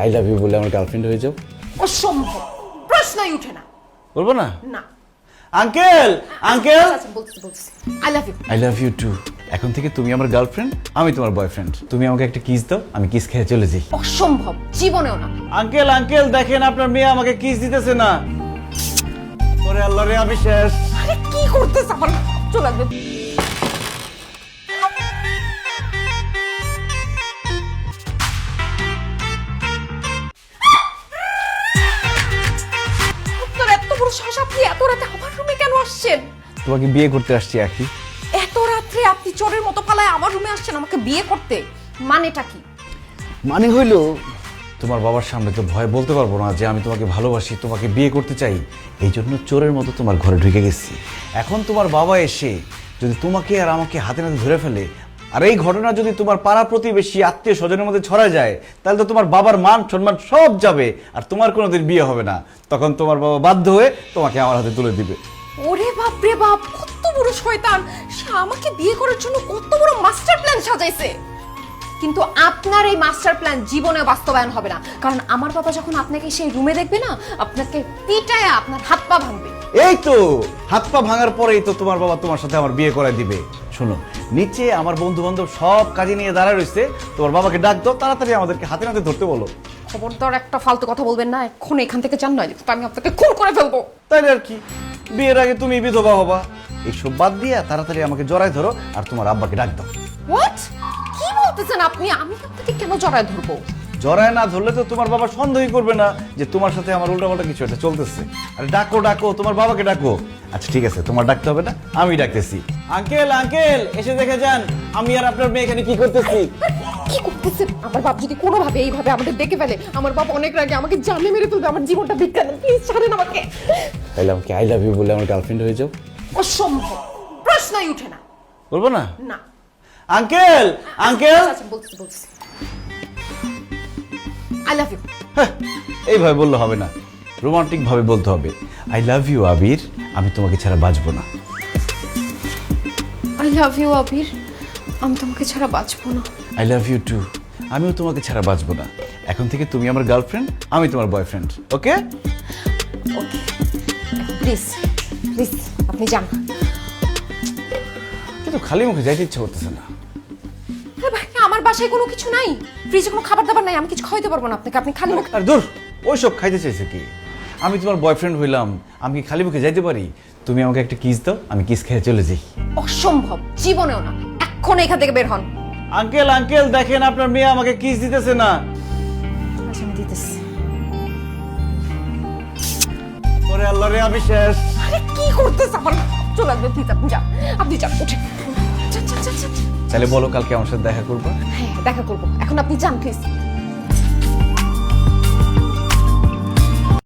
I love you বলে আমার girlfriend হয়ে যাও। অসম্ভব। প্রশ্নই উঠে না। বলব না? না। Uncle! Uncle! I love you I love you too এখন থেকে তুমি আমার গার্লফ্রেন্ড আমি তোমার বয়ফ্রেন্ড তুমি আমাকে একটা কিস দাও আমি কিস খেয়ে চলে যাই। অসম্ভব। জীবনেও না। আঙ্কেল আঙ্কেল দেখেন আপনার মেয়ে আমাকে কিস দিতেছে না। ওরে আল্লাহ রে আমি শেষ। আরে কি করতেছ আমার? চলে লাগবে এত রাতে আমার রুমে কেন আসছেন? তোমাকে বিয়ে করতে আসছি আখি। এত রাত্রে আপনি চোরের মতো পালায় আমার রুমে আসছেন আমাকে বিয়ে করতে? মানেটা কি? মানে হইল তোমার বাবার সামনে তো ভয় বলতে পারব না যে আমি তোমাকে ভালোবাসি তোমাকে বিয়ে করতে চাই। এই জন্য চোরের মতো তোমার ঘরে ঢুকে গেছি। এখন তোমার বাবা এসে যদি তোমাকে আর আমাকে হাতে নাতে ধরে ফেলে আর এই ঘটনা যদি তোমার পাড়া প্রতিবেশী আত্মীয় স্বজনের মধ্যে ছড়া যায় তাহলে তো তোমার বাবার মান সম্মান সব যাবে আর তোমার কোনোদিন বিয়ে হবে না। তখন তোমার বাবা বাধ্য হয়ে তোমাকে আমার হাতে তুলে দিবে। ওরে বাপ রে বাপ কত বড় শয়তান! সে আমাকে বিয়ে করার জন্য কত বড় মাস্টার প্ল্যান সাজাইছে। কিন্তু আপনার এই মাস্টার প্ল্যান জীবনে বাস্তবায়ন হবে না। কারণ আমার বাবা যখন আপনাকে সেই রুমে দেখবে না আপনাকে পিটায় আপনার হাত পা ভাঙবে। এই তো হাত পা ভাঙার পরেই তো তোমার বাবা তোমার সাথে আমার বিয়ে করায় দিবে। শোনো নিচে আমার বন্ধু বান্ধব সব কাজে নিয়ে দাঁড়ায় রয়েছে। তোমার বাবাকে ডাক দাও তাড়াতাড়ি আমাদেরকে হাতে হাতে ধরতে বলো। খবরদার একটা ফালতু কথা বলবেন না এখন এখান থেকে চান নয় আমি আপনাকে খুন করে ফেলব। তাইলে আর কি? বিয়ের আগে তুমি বিধবা হবা। এইসব বাদ দিয়ে তাড়াতাড়ি আমাকে জড়ায় ধরো আর তোমার আব্বাকে ডাক দাও। হোয়াট কি বলতেছেন আপনি? আমি আপনাকে কেন জড়ায় ধরবো? জড়ায় না ধরলে তো তোমার বাবা সন্দেহই করবে না যে তোমার সাথে আমার উল্টাপাল্টা কিছু একটা চলতেছে। আরে ডাকো ডাকো তোমার বাবাকে ডাকো। আচ্ছা ঠিক আছে তোমার ডাকতে হবে না আমি ডাকতেছি। আঙ্কেল আঙ্কেল এসে দেখে যান আমি আর আপনার মেয়ে এখানে কি করতেছি? কি করতেছেন? আমার বাপ যদি কোনোভাবে এইভাবে আমাদের দেখে ফেলে আমার বাপ অনেক রাগে আমাকে জানে মেরে তুলবে আমার জীবনটা বিজ্ঞান প্লিজ ছাড়েন আমাকে। তাইলে আমাকে আই লাভ ইউ বলে আমার গার্লফ্রেন্ড হয়ে যাও। অসম্ভব। প্রশ্নই উঠে না। বলব না? না। Uncle uncle! আচ্ছা বলছি বলছি। আই লাভ ইউ হ্যাঁ, এইভাবে বললে হবে না। রোমান্টিক ভাবে বলতে হবে। I love you Abir. আমি তোমাকে ছাড়া বাঁচবো না। I love you Abir. আমি তোমাকে ছাড়া বাঁচবো না। আই লাভ ইউ টু আমিও তোমাকে ছাড়া বাঁচবো না। এখন থেকে তুমি আমার গার্লফ্রেন্ড আমি তোমার boyfriend okay okay please please আপনি যান। কিন্তু খালি মুখে যাইতে ইচ্ছা করতেছে না। আমার বাসায় কোনো কিছু নাই? ফ্রিজে কোনো খাবার দাবার নাই? আমি কিছু খাওয়াইতে পারব না আপনাকে। আপনি খালি মুখে আর দূর ওইসব খাইতে চাইছে কি? আমি তোমার বয়ফ্রেন্ড হইলাম আমি কি খালি মুখে যাইতে পারি? তুমি আমাকে একটা কিস দাও আমি কিস খেয়ে চলে যাই। অসম্ভব জীবনেও না। এখন এখান থেকে বের হন। আঙ্কেল আঙ্কেল দেখেন আপনার মেয়ে আমাকে কিস দিতেছে না। আচ্ছা আমি দিতেছি। ওরে আল্লাহ রে আমি শেষ আরে কি করতেছ? আমার চলে আসবে প্লিজ আপনি যান। আপনি যান উঠে। তাহলে বলো কালকে আমার সাথে দেখা করব। হ্যাঁ দেখা করব। এখন আপনি যান প্লিজ